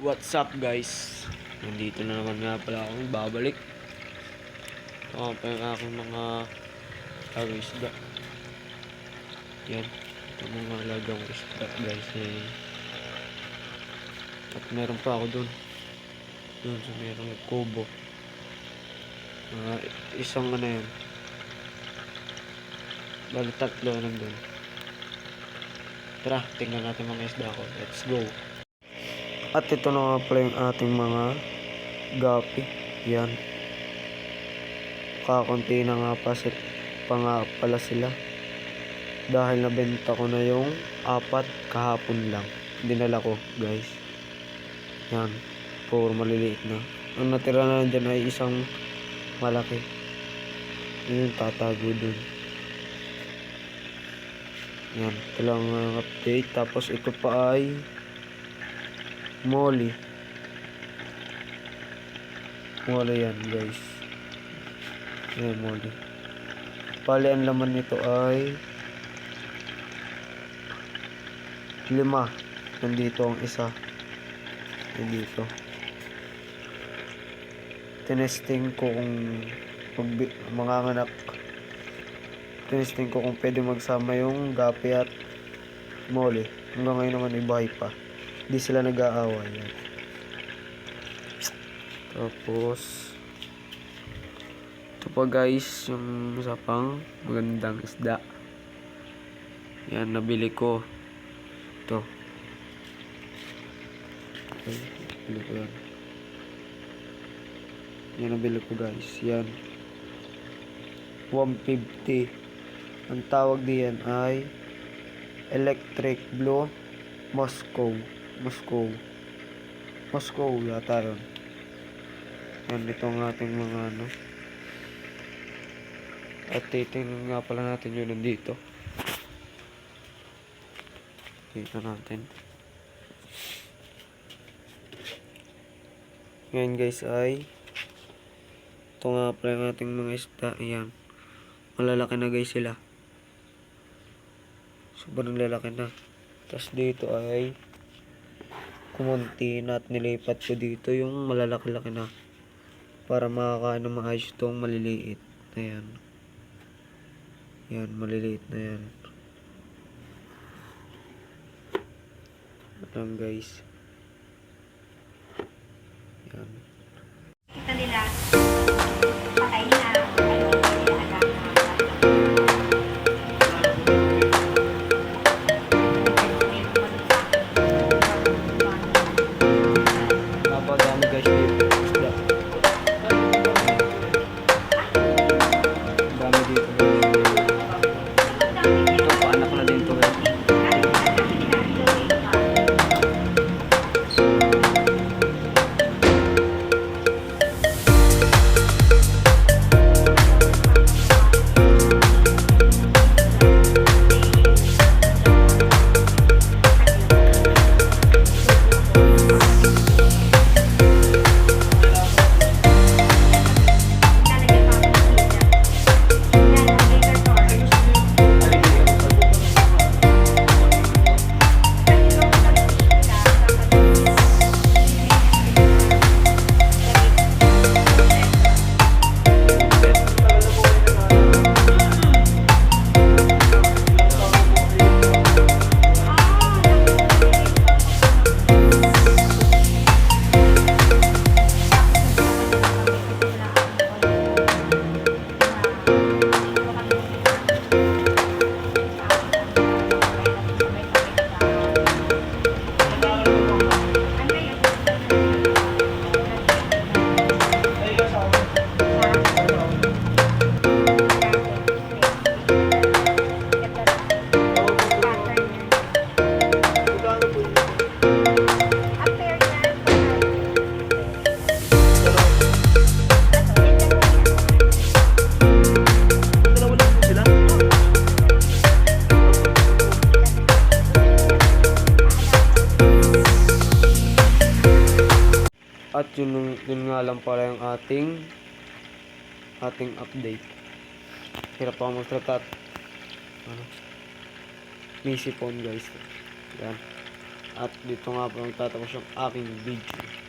What's up guys? Nandito na naman nga pala ako babalik. Ito pa yung aking mga isda. Yan. Ito mga alagang isda guys. Yan. At meron pa ako dun. Dun sa merong kubo. Mga isang ano yan. Bali tatlo nandun. Tara, tingnan natin mga isda ko. Let's go. At ito na nga pala yung ating mga gapi. Yan. Kakunti na nga pa, si, pa nga pala sila. Dahil nabenta ko na yung apat kahapon lang. Dinala ko, guys. Yan. Puro maliliit na. Ang natira na dyan ay isang malaki. Yun yung tatago dun. Yan. Ito lang ang update. Tapos ito pa ay Molly. Molly yan, guys. Yan, Molly. Pali, ang laman nito ay lima. Nandito ang isa. Nandito. Tinesting ko kung mga anak tinesting ko kung pwede magsama yung gapi at Molly. Hanggang ngayon naman ibahay pa. Hindi sila nag-aaway. Tapos, ito pa guys, yung isa magandang isda. Yan, nabili ko. Ito. Yan, nabili ko guys. Yan. 150. Ang tawag diyan ay Electric Blue Moscow. Moscow. Moscow yata yun. Yan, ito ang ating mga ano. At titingnan nga pala natin yun nandito. Dito natin. Ngayon guys ay ito nga pala ang ating mga isda. Ayan. Malalaki na guys sila. Sobrang lalaki na. Tapos dito ay kumunti na at nilipat ko dito yung malalaki-laki na para makakain ng maayos itong maliliit. Ayan. Yan, maliliit na yan. Ayan guys. At yun, yun nga lang pala yung ating ating update. Hirap pa ako magsalita at ano, Misi phone guys. Yan. At dito nga po nagtatapos yung aking video.